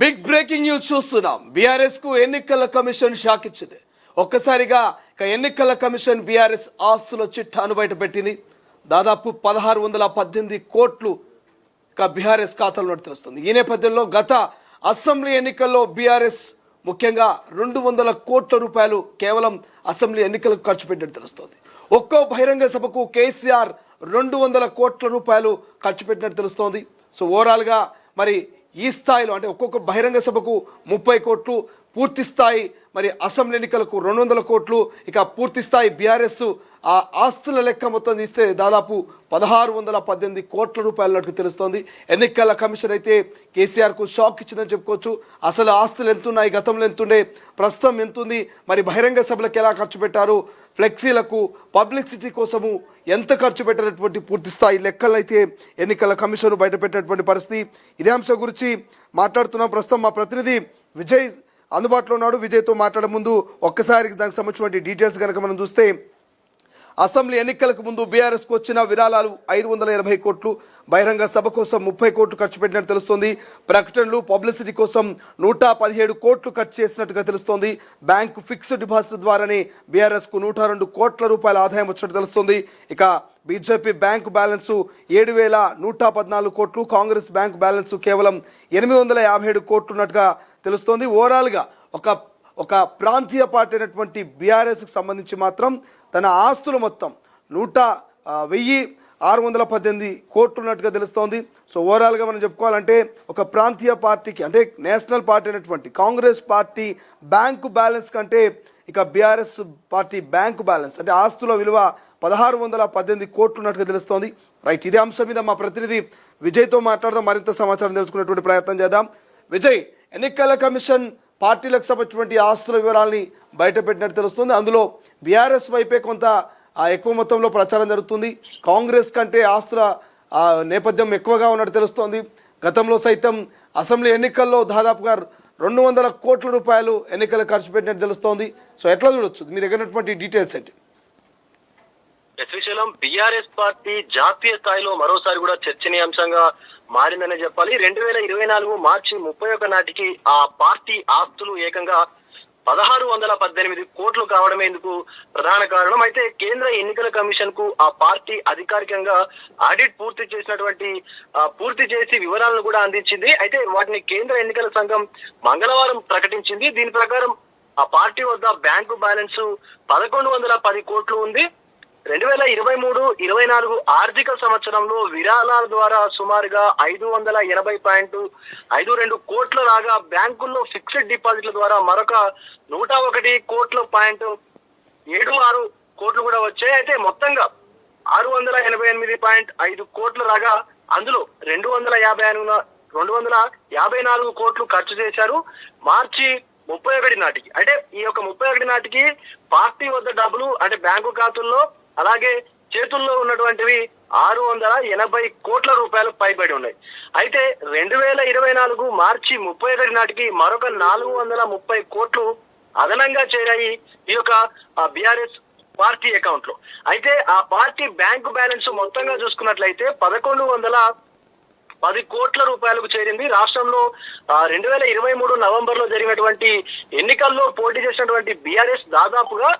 Big breaking news చూస్తున్నాం. బీఆర్ఎస్కు ఎన్నికల కమిషన్ షాక్ ఇచ్చింది ఒక్కసారిగా ఇక ఎన్నికల కమిషన్ బీఆర్ఎస్ ఆస్తుల చిట్టాను బయట పెట్టింది. దాదాపు పదహారు వందల పద్దెనిమిది కోట్లు ఇక బీఆర్ఎస్ ఖాతాలో తెలుస్తుంది ఈ నేపథ్యంలో గత అసెంబ్లీ ఎన్నికల్లో బీఆర్ఎస్ ముఖ్యంగా రెండు వందల కోట్ల రూపాయలు కేవలం అసెంబ్లీ ఎన్నికలకు ఖర్చు పెట్టినట్టు తెలుస్తోంది. ఒక్కో బహిరంగ సభకు కేసీఆర్ రెండు వందల కోట్ల రూపాయలు ఖర్చు పెట్టినట్టు తెలుస్తోంది. సో ఓవరాల్గా మరి ఈ స్థాయిలో అంటే ఒక్కొక్క బహిరంగ సభకు ముప్పై కోట్లు పూర్తి స్థాయి మరి అసెంబ్లీ ఎన్నికలకు రెండు వందల కోట్లు ఇక పూర్తి స్థాయి బీఆర్ఎస్ ఆ ఆస్తుల లెక్క మొత్తం తీస్తే దాదాపు పదహారు వందల పద్దెనిమిది కోట్ల రూపాయలన్నట్టు తెలుస్తోంది. ఎన్నికల కమిషన్ అయితే కేసీఆర్కు షాక్ ఇచ్చిందని చెప్పుకోవచ్చు. అసలు ఆస్తులు ఎంతున్నాయి గతంలో ఎంతుండే ప్రస్తుతం ఎంతుంది మరి బహిరంగ సభలకు ఎలా ఖర్చు పెట్టారు ఫ్లెక్సీలకు పబ్లిసిటీ కోసము ఎంత ఖర్చు పెట్టినటువంటి పూర్తి స్థాయి లెక్కలైతే ఎన్నికల కమిషన్ బయటపెట్టినటువంటి పరిస్థితి. ఇదే అంశం గురించి మాట్లాడుతున్నాం. ప్రస్తుతం మా ప్రతినిధి విజయ్ అందుబాటులో ఉన్నాడు. విజయ్తో మాట్లాడే ముందు ఒక్కసారి దానికి సంబంధించినటువంటి డీటెయిల్స్ కనుక మనం చూస్తే అసెంబ్లీ ఎన్నికలకు ముందు బీఆర్ఎస్కు వచ్చిన విరాళాలు ఐదు వందల ఎనభై కోట్లు బహిరంగ సభ కోసం ముప్పై కోట్లు ఖర్చు పెట్టినట్టు తెలుస్తోంది. ప్రకటనలు పబ్లిసిటీ కోసం నూట పదిహేడు కోట్లు ఖర్చు చేసినట్టుగా తెలుస్తోంది. బ్యాంకు ఫిక్స్డ్ డిపాజిట్ ద్వారానే బీఆర్ఎస్కు నూట రెండు కోట్ల రూపాయల ఆదాయం వచ్చినట్టు తెలుస్తోంది. ఇక బీజేపీ బ్యాంకు బ్యాలెన్సు ఏడు వేల నూట పద్నాలుగు కోట్లు కాంగ్రెస్ బ్యాంకు బ్యాలెన్సు కేవలం ఎనిమిది వందల యాభై ఏడు కోట్లు ఉన్నట్టుగా తెలుస్తోంది. ఓవరాల్గా ఒక ఒక ప్రాంతీయ పార్టీ అయినటువంటి బీఆర్ఎస్కి సంబంధించి మాత్రం తన ఆస్తులు మొత్తం నూట వెయ్యి ఆరు వందల పద్దెనిమిది కోట్లు ఉన్నట్టుగా తెలుస్తోంది. సో ఓవరాల్గా మనం చెప్పుకోవాలంటే ఒక ప్రాంతీయ పార్టీకి అంటే నేషనల్ పార్టీ అయినటువంటి కాంగ్రెస్ పార్టీ బ్యాంకు బ్యాలెన్స్ కంటే ఇక బీఆర్ఎస్ పార్టీ బ్యాంకు బ్యాలెన్స్ అంటే ఆస్తుల విలువ పదహారు వందల పద్దెనిమిది కోట్లు ఉన్నట్టుగా తెలుస్తోంది. రైట్ ఇదే అంశం మీద మా ప్రతినిధి విజయ్తో మాట్లాడదాం. మరింత సమాచారం తెలుసుకునేటువంటి ప్రయత్నం చేద్దాం. విజయ్ ఎన్నికల కమిషన్ పార్టీలకు సంబంధించినటువంటి ఆస్తుల వివరాల్ని బయటపెట్టినట్టు తెలుస్తుంది. అందులో బీఆర్ఎస్ వైపే కొంత ఎక్కువ మొత్తంలో ప్రచారం జరుగుతుంది. కాంగ్రెస్ కంటే ఆస్తుల నేపథ్యం ఎక్కువగా ఉన్నట్టు తెలుస్తోంది. గతంలో సైతం అసెంబ్లీ ఎన్నికల్లో దాదాపుగా రెండు వందల కోట్ల రూపాయలు ఎన్నికలు ఖర్చు పెట్టినట్టు తెలుస్తోంది. సో ఎట్లా చూడొచ్చు? మీ దగ్గర ఉన్నటువంటి డీటెయిల్స్ ఏంటి? శ్రీశైలం బీఆర్ఎస్ పార్టీ జాతీయ స్థాయిలో మరోసారి కూడా చర్చనీయాంశంగా మారిందనే చెప్పాలి. రెండు వేల ఇరవై నాలుగు మార్చి ముప్పై ఒక నాటికి ఆ పార్టీ ఆస్తులు ఏకంగా పదహారు వందల పద్దెనిమిది కోట్లు కావడమే ఇందుకు ప్రధాన కారణం. అయితే కేంద్ర ఎన్నికల కమిషన్కు ఆ పార్టీ అధికారికంగా ఆడిట్ పూర్తి చేసినటువంటి పూర్తి చేసి వివరాలను కూడా అందించింది. అయితే వాటిని కేంద్ర ఎన్నికల సంఘం మంగళవారం ప్రకటించింది. దీని ప్రకారం ఆ పార్టీ వద్ద బ్యాంకు బ్యాలెన్స్ పదకొండు వందల పది కోట్లు ఉంది. రెండు వేల ఇరవై మూడు ఇరవై నాలుగు ఆర్థిక సంవత్సరంలో విరాళాల ద్వారా సుమారుగా ఐదు వందల ఎనభై పాయింట్ ఐదు రెండు కోట్ల లాగా బ్యాంకుల్లో ఫిక్స్డ్ డిపాజిట్ల ద్వారా మరొక నూట ఒకటి కోట్ల పాయింట్ ఏడు ఆరు కోట్లు కూడా వచ్చాయి. అయితే మొత్తంగా ఆరు వందల ఎనభై ఎనిమిది పాయింట్ ఐదు కోట్ల రాగా అందులో రెండు వందల యాభై నాలుగు రెండు వందల యాభై నాలుగు కోట్లు ఖర్చు చేశారు మార్చి ముప్పై ఒకటి నాటికి. అంటే ఈ యొక్క ముప్పై ఒకటి నాటికి పార్టీ వద్ద డబ్బులు అంటే బ్యాంకు ఖాతుల్లో అలాగే చేతుల్లో ఉన్నటువంటివి ఆరు వందల ఎనభై కోట్ల రూపాయలు పైబడి ఉన్నాయి. అయితే రెండు వేల ఇరవై నాలుగు మార్చి ముప్పై ఒకటి నాటికి మరొక నాలుగు వందల ముప్పై కోట్లు అదనంగా చేరాయి ఈ యొక్క బీఆర్ఎస్ పార్టీ అకౌంట్లో అయితే ఆ పార్టీ బ్యాంకు బ్యాలెన్స్ మొత్తంగా చూసుకున్నట్లయితే పదకొండు వందల పది కోట్ల రూపాయలకు చేరింది. రాష్ట్రంలో రెండు వేల ఇరవై మూడు నవంబర్లో జరిగినటువంటి ఎన్నికల్లో పోటీ చేసినటువంటి బీఆర్ఎస్ దాదాపుగా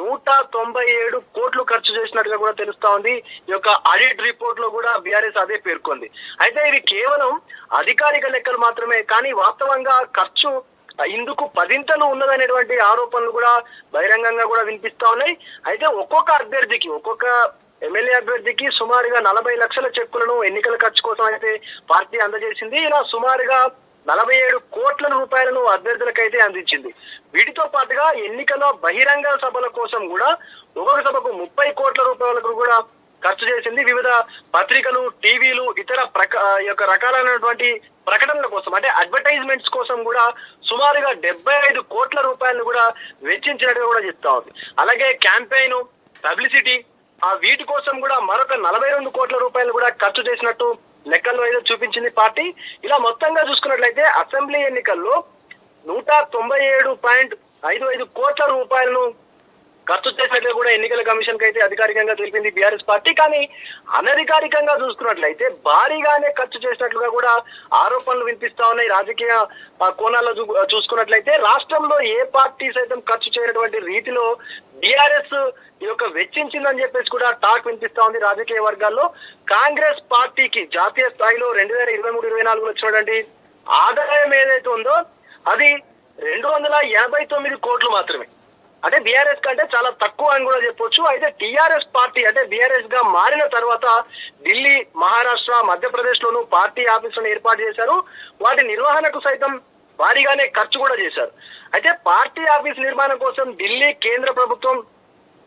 నూట తొంభై ఏడు కోట్లు ఖర్చు చేసినట్టుగా కూడా తెలుస్తా ఉంది. ఈ యొక్క ఆడిట్ రిపోర్ట్లో కూడా బీఆర్ఎస్ అదే పేర్కొంది. అయితే ఇది కేవలం అధికారిక లెక్కలు మాత్రమే కానీ వాస్తవంగా ఖర్చు ఇందుకు పదింతలు ఉన్నదనేటువంటి ఆరోపణలు కూడా బహిరంగంగా కూడా వినిపిస్తా ఉన్నాయి. అయితే ఒక్కొక్క అభ్యర్థికి ఒక్కొక్క ఎమ్మెల్యే అభ్యర్థికి సుమారుగా నలభై లక్షల చెక్కులను ఎన్నికల ఖర్చు కోసం అయితే పార్టీ అందజేసింది. ఇలా సుమారుగా నలభై ఏడు కోట్ల రూపాయలను అభ్యర్థులకైతే అందించింది. వీటితో పాటుగా ఎన్నికల బహిరంగ సభల కోసం కూడా ఒక్కొక్క సభకు ముప్పై కోట్ల రూపాయలకు కూడా ఖర్చు చేసింది. వివిధ పత్రికలు టీవీలు ఇతర ప్రక యొక్క రకాలైనటువంటి ప్రకటనల కోసం అంటే అడ్వర్టైజ్మెంట్స్ కోసం కూడా సుమారుగా డెబ్బై ఐదు కోట్ల రూపాయలను కూడా వెచ్చించినట్టుగా కూడా చెప్తా ఉంది. అలాగే క్యాంపెయిన్ పబ్లిసిటీ ఆ వీటి కోసం కూడా మరొక నలభై రెండు కోట్ల రూపాయలు కూడా ఖర్చు చేసినట్టు లెక్కల్లో అయితే చూపించింది పార్టీ. ఇలా మొత్తంగా చూసుకున్నట్లయితే అసెంబ్లీ ఎన్నికల్లో నూట తొంభై ఏడు పాయింట్ ఐదు ఐదు కోట్ల రూపాయలను ఖర్చు చేసినట్లు కూడా ఎన్నికల కమిషన్కి అయితే అధికారికంగా తెలిపింది బీఆర్ఎస్ పార్టీ. కానీ అనధికారికంగా చూసుకున్నట్లయితే భారీగానే ఖర్చు చేసినట్లుగా కూడా ఆరోపణలు వినిపిస్తా ఉన్నాయి. రాజకీయ కోణాల్లో చూ- చూసుకున్నట్లయితే రాష్ట్రంలో ఏ పార్టీ సైతం ఖర్చు చేయనటువంటి రీతిలో బీఆర్ఎస్ ఈ యొక్క వెచ్చించిందని చెప్పేసి కూడా టాక్ వినిపిస్తా ఉంది రాజకీయ వర్గాల్లో. కాంగ్రెస్ పార్టీకి జాతీయ స్థాయిలో రెండు వేల ఇరవై మూడు ఇరవై నాలుగులో చూడండి ఆదాయం ఏదైతే ఉందో అది రెండు వందల ఎనభై తొమ్మిది కోట్లు మాత్రమే. అంటే బీఆర్ఎస్ కంటే చాలా తక్కువ అని కూడా చెప్పొచ్చు. అయితే టీఆర్ఎస్ పార్టీ అంటే బీఆర్ఎస్గా మారిన తర్వాత ఢిల్లీ మహారాష్ట్ర మధ్యప్రదేశ్ లోను పార్టీ ఆఫీసులను ఏర్పాటు చేశారు. వాటి నిర్వహణకు సైతం భారీగానే ఖర్చు కూడా చేశారు. అయితే పార్టీ ఆఫీస్ నిర్మాణం కోసం ఢిల్లీ కేంద్ర ప్రభుత్వం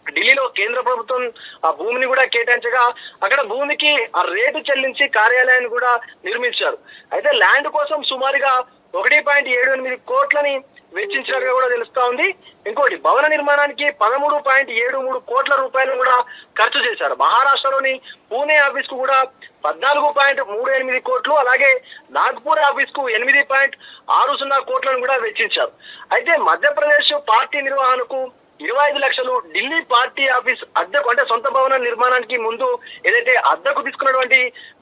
ఢిల్లీలో కేంద్ర ప్రభుత్వం ఆ భూమిని కూడా కేటాయించగా అక్కడ భూమికి ఆ రేటు చెల్లించి కార్యాలయాన్ని కూడా నిర్మించారు. అయితే ల్యాండ్ కోసం సుమారుగా ఒకటి పాయింట్ ఏడు ఎనిమిది కోట్లని వెచ్చించినట్టుగా కూడా తెలుస్తా ఉంది. ఇంకోటి భవన నిర్మాణానికి పదమూడు పాయింట్ ఏడు మూడు కోట్ల రూపాయలు కూడా ఖర్చు చేశారు. మహారాష్ట్రలోని పూణే ఆఫీస్కు కూడా పద్నాలుగు పాయింట్ మూడు ఎనిమిది కోట్లు అలాగే నాగ్పూర్ ఆఫీస్కు ఎనిమిది పాయింట్ ఆరు సున్నా కోట్లను కూడా వెచ్చించారు. అయితే మధ్యప్రదేశ్ పార్టీ నిర్వహణకు ఇరవై ఐదు లక్షలు ఢిల్లీ పార్టీ ఆఫీస్ అద్దెకు అంటే సొంత భవన నిర్మాణానికి ముందు ఏదైతే అద్దెకు తీసుకున్నటువంటి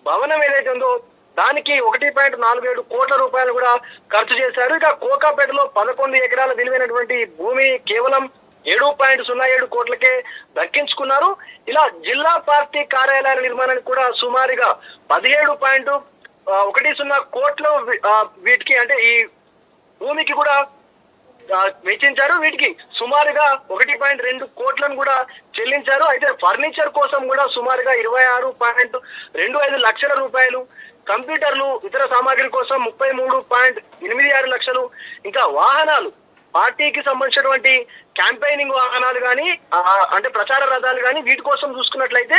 భవనం ఏదైతే ఉందో దానికి ఒకటి పాయింట్ నాలుగు ఏడు కోట్ల రూపాయలు కూడా ఖర్చు చేశారు. ఇక కోకాపేటలో పదకొండు ఎకరాల విలువైనటువంటి భూమి కేవలం ఏడు పాయింట్ సున్నా ఏడు కోట్లకే దక్కించుకున్నారు. ఇలా జిల్లా పార్టీ కార్యాలయాల నిర్మాణానికి కూడా సుమారుగా పదిహేడు పాయింట్ ఒకటి సున్నా కోట్లు వీటికి అంటే ఈ భూమికి కూడా వెచ్చించారు వీటికి సుమారుగా ఒకటి పాయింట్ రెండు కోట్లను కూడా చెల్లించారు. అయితే ఫర్నిచర్ కోసం కూడా సుమారుగా ఇరవై ఆరు పాయింట్ రెండు ఐదు లక్షల రూపాయలు కంప్యూటర్లు ఇతర సామాగ్రి కోసం ముప్పై మూడు పాయింట్ ఎనిమిది ఆరు లక్షలు ఇంకా వాహనాలు. పార్టీకి సంబంధించినటువంటి క్యాంపెయినింగ్ వాహనాలు కానీ అంటే ప్రచార రథాలు కానీ వీటి కోసం చూసుకున్నట్లయితే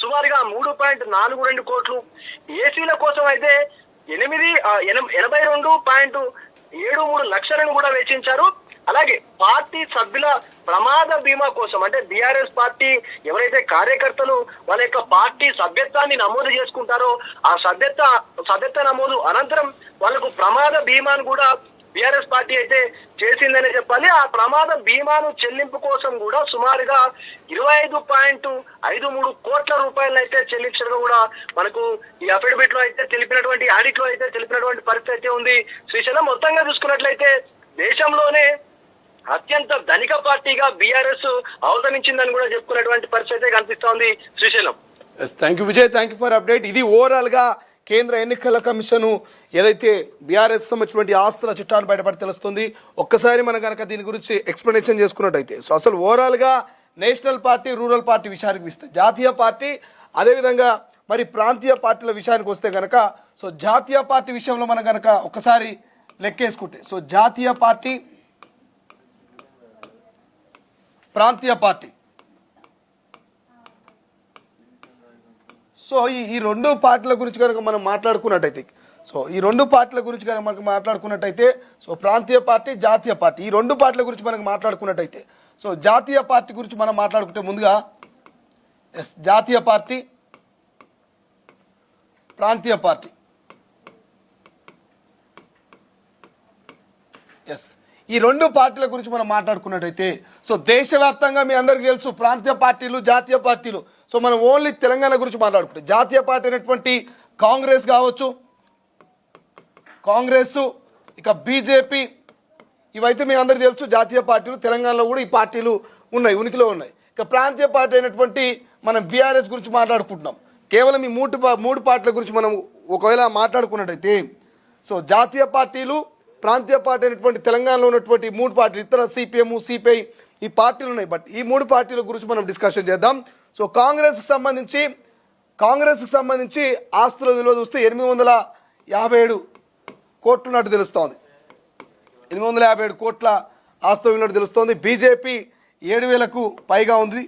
సుమారుగా మూడు పాయింట్ నాలుగు రెండు కోట్లు. ఏసీల కోసం అయితే ఎనిమిది ఎన- ఎనభై రెండు పాయింట్ ఏడు మూడు లక్షలను కూడా వెచ్చించారు. అలాగే పార్టీ సభ్యుల ప్రమాద బీమా కోసం అంటే బీఆర్ఎస్ పార్టీ ఎవరైతే కార్యకర్తలు వాళ్ళ యొక్క పార్టీ సభ్యత్వాన్ని నమోదు చేసుకుంటారో ఆ సభ్యత్వ సభ్యత్వ నమోదు అనంతరం వాళ్ళకు ప్రమాద బీమాను కూడా బీఆర్ఎస్ పార్టీ అయితే చేసిందనే ఆ ప్రమాద బీమాను చెల్లింపు కోసం కూడా సుమారుగా ఇరవై ఐదు పాయింట్ ఐదు మూడు కోట్ల రూపాయలను అయితే చెల్లించడం కూడా మనకు ఈ అఫిడవిట్లో అయితే తెలిపినటువంటి ఆడిట్లో అయితే తెలిపినటువంటి పరిస్థితి అయితే ఉంది. శ్రీశైలం మొత్తంగా చూసుకున్నట్లయితే దేశంలోనే అత్యంత ధనిక పార్టీగా బీఆర్ఎస్ అవతరించిందని కూడా చెప్పుకున్నటువంటి పరిస్థితి అయితే కనిపిస్తోంది Srisailam. Thank you Vijay thank you for update ఇది ఓవరాల్గా కేంద్ర ఎన్నికల కమిషన్ ఏదైతే బీఆర్ఎస్ సంబంధించినటువంటి ఆస్తుల చుట్టాన్ని బయటపడి తెలుస్తుంది ఒక్కసారి మనం కనుక దీని గురించి ఎక్స్ప్లెనేషన్ చేసుకున్నట్టయితే. సో అసలు ఓవరాల్గా నేషనల్ పార్టీ రూరల్ పార్టీ విషయానికి ఇస్తే జాతీయ పార్టీ అదేవిధంగా మరి ప్రాంతీయ పార్టీల విషయానికి వస్తే కనుక సో జాతీయ పార్టీ విషయంలో మనం కనుక ఒకసారి లెక్కేసుకుంటే సో జాతీయ పార్టీ ప్రాంతీయ పార్టీ సో ఈ ఈ రెండు పార్టీల గురించి కనుక మనం మాట్లాడుకున్నట్టయితే సో ఈ రెండు పార్టీల గురించి కనుక మనకు మాట్లాడుకున్నట్టయితే సో ప్రాంతీయ పార్టీ జాతీయ పార్టీ ఈ రెండు పార్టీల గురించి మనకు మాట్లాడుకున్నట్టయితే సో జాతీయ పార్టీ గురించి మనం మాట్లాడుకుంటే ముందుగా ఎస్ జాతీయ పార్టీ ప్రాంతీయ పార్టీ. ఎస్. ఈ రెండు పార్టీల గురించి మనం మాట్లాడుకున్నట్టయితే సో దేశవ్యాప్తంగా మీ అందరికీ తెలుసు ప్రాంతీయ పార్టీలు జాతీయ పార్టీలు. సో మనం ఓన్లీ తెలంగాణ గురించి మాట్లాడుకుంటే జాతీయ పార్టీ అయినటువంటి కాంగ్రెస్ కావచ్చు కాంగ్రెస్ ఇక బీజేపీ ఇవైతే మీ అందరికీ తెలుసు జాతీయ పార్టీలు తెలంగాణలో కూడా ఈ పార్టీలు ఉన్నాయి ఉనికిలో ఉన్నాయి. ఇక ప్రాంతీయ పార్టీ అయినటువంటి మనం బీఆర్ఎస్ గురించి మాట్లాడుకుంటున్నాం. కేవలం ఈ మూడు మూడు పార్టీల గురించి మనం ఒకవేళ మాట్లాడుకున్నట్టయితే సో జాతీయ పార్టీలు ప్రాంతీయ పార్టీ అయినటువంటి తెలంగాణలో ఉన్నటువంటి మూడు పార్టీలు ఇతర సిపిఎం సిపిఐ ఈ పార్టీలు ఉన్నాయి. బట్ ఈ మూడు పార్టీల గురించి మనం డిస్కషన్ చేద్దాం. సో కాంగ్రెస్కి సంబంధించి కాంగ్రెస్కి సంబంధించి ఆస్తుల విలువ చూస్తే ఎనిమిది వందల యాభై ఏడు కోట్లున్నట్టు తెలుస్తోంది. ఎనిమిది వందల యాభై ఏడు కోట్ల ఆస్తులు విలువ తెలుస్తోంది. బీజేపీ ఏడు వేలకు పైగా ఉంది.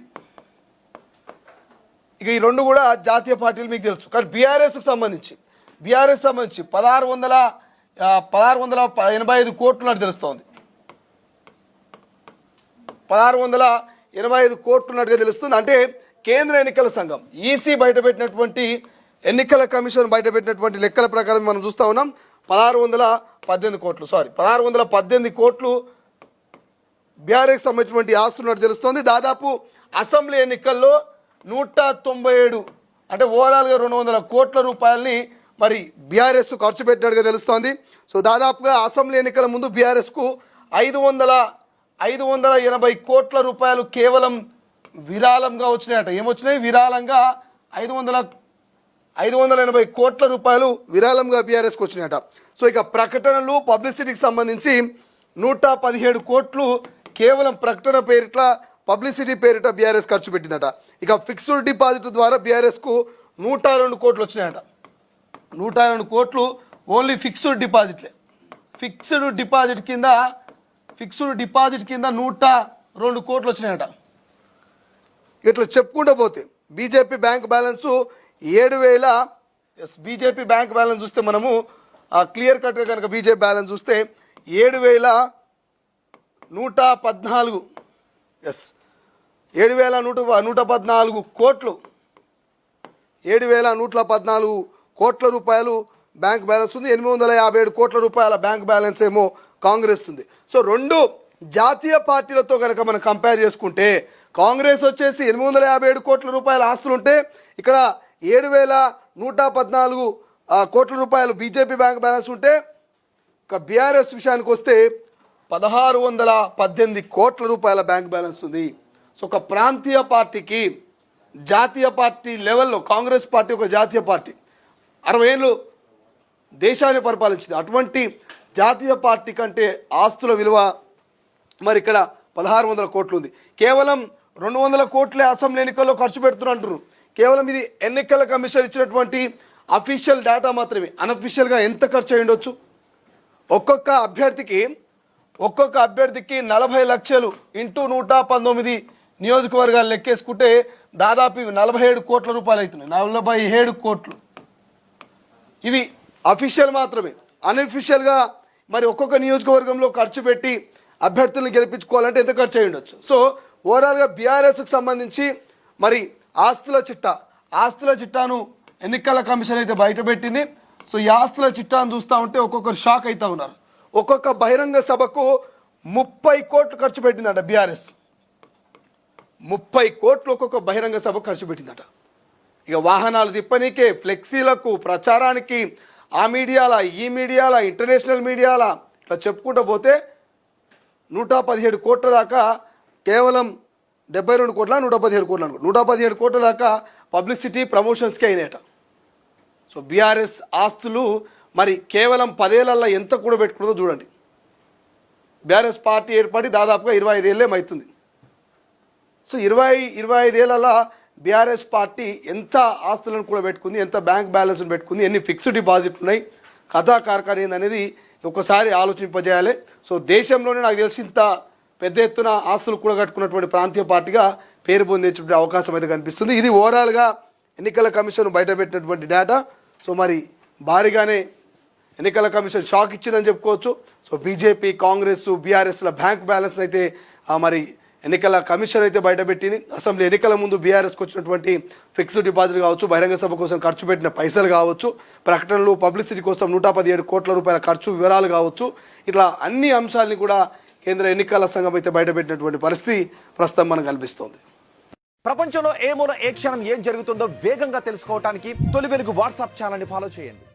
ఇక ఈ రెండు కూడా జాతీయ పార్టీలు మీకు తెలుసు. కానీ బీఆర్ఎస్కి సంబంధించి బీఆర్ఎస్ సంబంధించి పదహారు వందల పదహారు వందల ఎనభై ఐదు కోట్లు ఉన్నట్టు తెలుస్తోంది. పదహారు వందల ఎనభై ఐదు కోట్లు ఉన్నట్టుగా తెలుస్తుంది. అంటే కేంద్ర ఎన్నికల సంఘం ఈసీ బయటపెట్టినటువంటి ఎన్నికల కమిషన్ బయటపెట్టినటువంటి లెక్కల ప్రకారం మనం చూస్తా ఉన్నాం. పదహారు వందల పద్దెనిమిది కోట్లు సారీ పదహారు వందల పద్దెనిమిది కోట్లు బీఆర్ఎస్ సంబంధించినటువంటి ఆస్తులు ఉన్నట్టు తెలుస్తోంది. దాదాపు అసెంబ్లీ ఎన్నికల్లో నూట తొంభై ఏడు అంటే ఓవరాల్గా రెండు వందల కోట్ల రూపాయలని మరి బీఆర్ఎస్ ఖర్చు పెట్టినట్టుగా తెలుస్తోంది. సో దాదాపుగా అసెంబ్లీ ఎన్నికల ముందు బీఆర్ఎస్కు ఐదు వందల ఐదు వందల ఎనభై కోట్ల రూపాయలు కేవలం విరాళంగా వచ్చినాయట. ఏమొచ్చినాయి విరాళంగా ఐదు వందల ఐదు వందల ఎనభై కోట్ల రూపాయలు విరాళంగా బీఆర్ఎస్కి వచ్చినాయట. సో ఇక ప్రకటనలు పబ్లిసిటీకి సంబంధించి నూట పదిహేడు కోట్లు కేవలం ప్రకటన పేరిట పబ్లిసిటీ పేరిట బీఆర్ఎస్ ఖర్చు పెట్టిందట. ఇక ఫిక్స్డ్ డిపాజిట్ ద్వారా బీఆర్ఎస్కు నూట రెండు కోట్లు వచ్చినాయట. నూట రెండు కోట్లు ఓన్లీ ఫిక్స్డ్ డిపాజిట్లే. ఫిక్స్డ్ డిపాజిట్ కింద ఫిక్స్డ్ డిపాజిట్ కింద నూట రెండు కోట్లు వచ్చినాయట. ఇట్లా చెప్పుకుంటూ పోతే బీజేపీ బ్యాంక్ బ్యాలెన్స్ ఏడు వేల ఎస్ బీజేపీ బ్యాంక్ బ్యాలెన్స్ చూస్తే మనము క్లియర్ కట్గా కనుక బీజేపీ బ్యాలెన్స్ చూస్తే ఏడు వేల నూట పద్నాలుగు ఎస్ ఏడు వేల నూట నూట పద్నాలుగు కోట్లు. ఏడు వేల నూట పద్నాలుగు కోట్ల రూపాయలు బ్యాంక్ బ్యాలెన్స్ ఉంది. ఎనిమిది వందల యాభై ఏడు కోట్ల రూపాయల బ్యాంక్ బ్యాలెన్స్ ఏమో కాంగ్రెస్ ఉంది. సో రెండు జాతీయ పార్టీలతో కనుక మనం కంపేర్ చేసుకుంటే కాంగ్రెస్ వచ్చేసి ఎనిమిది వందల యాభై ఏడు కోట్ల రూపాయల ఆస్తులు ఉంటే ఇక్కడ ఏడు వేల నూట పద్నాలుగు కోట్ల రూపాయలు బీజేపీ బ్యాంక్ బ్యాలెన్స్ ఉంటే ఇక బీఆర్ఎస్ విషయానికి వస్తే పదహారు వందల పద్దెనిమిది కోట్ల రూపాయల బ్యాంక్ బ్యాలెన్స్ ఉంది. సో ఒక ప్రాంతీయ పార్టీకి జాతీయ పార్టీ లెవెల్లో కాంగ్రెస్ పార్టీ ఒక జాతీయ పార్టీ. అరవై ఏళ్ళు దేశాన్ని పరిపాలించింది. అటువంటి జాతీయ పార్టీ కంటే ఆస్తుల విలువ మరి ఇక్కడ పదహారు వందల కోట్లు ఉంది. కేవలం రెండు వందల కోట్లే అసెంబ్లీ ఎన్నికల్లో ఖర్చు పెడుతున్నారు కేవలం ఇది ఎన్నికల కమిషన్ ఇచ్చినటువంటి అఫీషియల్ డేటా మాత్రమే. అన్అఫీషియల్గా ఎంత ఖర్చు అయి ఉండొచ్చు? ఒక్కొక్క అభ్యర్థికి ఒక్కొక్క అభ్యర్థికి నలభై లక్షలు ఇంటూ నూట పంతొమ్మిది నియోజకవర్గాలు లెక్కేసుకుంటే దాదాపు నలభై ఏడు కోట్ల రూపాయలు అవుతున్నాయి. నలభై ఏడు కోట్లు. ఇవి అఫీషియల్ మాత్రమే. అన్అఫీషియల్గా మరి ఒక్కొక్క నియోజకవర్గంలో ఖర్చు పెట్టి అభ్యర్థులను గెలిపించుకోవాలంటే ఎంత ఖర్చు అయి ఉండొచ్చు? సో ఓవరాల్గా బీఆర్ఎస్కి సంబంధించి మరి ఆస్తుల చిట్టా ఆస్తుల చిట్టాను ఎన్నికల కమిషన్ అయితే బయటపెట్టింది సో ఈ ఆస్తుల చిట్టాను చూస్తూ ఉంటే ఒక్కొక్కరు షాక్ అవుతూ ఉన్నారు. ఒక్కొక్క బహిరంగ సభకు ముప్పై కోట్లు ఖర్చు పెట్టిందట బీఆర్ఎస్ ముప్పై కోట్లు ఒక్కొక్క బహిరంగ సభ ఖర్చు పెట్టిందట. ఇక వాహనాలు తిప్పనీకే ఫ్లెక్సీలకు ప్రచారానికి ఆ మీడియాల ఈ మీడియాల ఇంటర్నేషనల్ మీడియాల ఇట్లా చెప్పుకుంటూ పోతే నూట పదిహేడు కోట్ల దాకా కేవలం డెబ్బై రెండు కోట్ల నూట పదిహేడు కోట్ల అనుకో నూట పదిహేడు కోట్ల దాకా పబ్లిసిటీ ప్రమోషన్స్కే అయినాయట. సో బీఆర్ఎస్ ఆస్తులు మరి కేవలం పదేళ్ళలో ఎంత కూడా పెట్టుకున్నదో చూడండి. బీఆర్ఎస్ పార్టీ ఏర్పడి దాదాపుగా ఇరవై ఐదేళ్ళే అవుతుంది సో ఇరవై ఇరవై ఐదేళ్ళలో బీఆర్ఎస్ పార్టీ ఎంత ఆస్తులను కూడా పెట్టుకుంది ఎంత బ్యాంక్ బ్యాలెన్స్ని పెట్టుకుంది ఎన్ని ఫిక్స్డ్ డిపాజిట్ ఉన్నాయి కథా కార్ఖాన ఏందనేది ఒకసారి ఆలోచింపజేయాలి. సో దేశంలోనే నాకు తెలిసి ఇంత పెద్ద ఎత్తున ఆస్తులు కూడా కట్టుకున్నటువంటి ప్రాంతీయ పార్టీగా పేరు పొందేటువంటి అవకాశం అయితే కనిపిస్తుంది. ఇది ఓవరాల్గా ఎన్నికల కమిషన్ బయటపెట్టినటువంటి డేటా సో మరి భారీగానే ఎన్నికల కమిషన్ షాక్ ఇచ్చిందని చెప్పుకోవచ్చు. సో బీజేపీ కాంగ్రెస్ బీఆర్ఎస్ల బ్యాంక్ బ్యాలెన్స్ అయితే ఆ, మరి ఎన్నికల కమిషన్ అయితే బయటపెట్టింది. అసెంబ్లీ ఎన్నికల ముందు బీఆర్ఎస్కి వచ్చినటువంటి ఫిక్స్డ్ డిపాజిట్ కావచ్చు బహిరంగ సభ కోసం ఖర్చు పెట్టిన పైసలు కావచ్చు ప్రకటనలు పబ్లిసిటీ కోసం నూట పదిహేడు కోట్ల రూపాయల ఖర్చు వివరాలు కావచ్చు ఇట్లా అన్ని అంశాలని కూడా కేంద్ర ఎన్నికల సంఘం అయితే బయటపెట్టినటువంటి పరిస్థితి ప్రస్తుతం మనకు కనిపిస్తోంది. ప్రపంచంలో ఏ మూల ఏ క్షణం ఏం జరుగుతుందో వేగంగా తెలుసుకోవడానికి తొలి వెలుగు వాట్సాప్ ఛానల్ని ఫాలో చేయండి.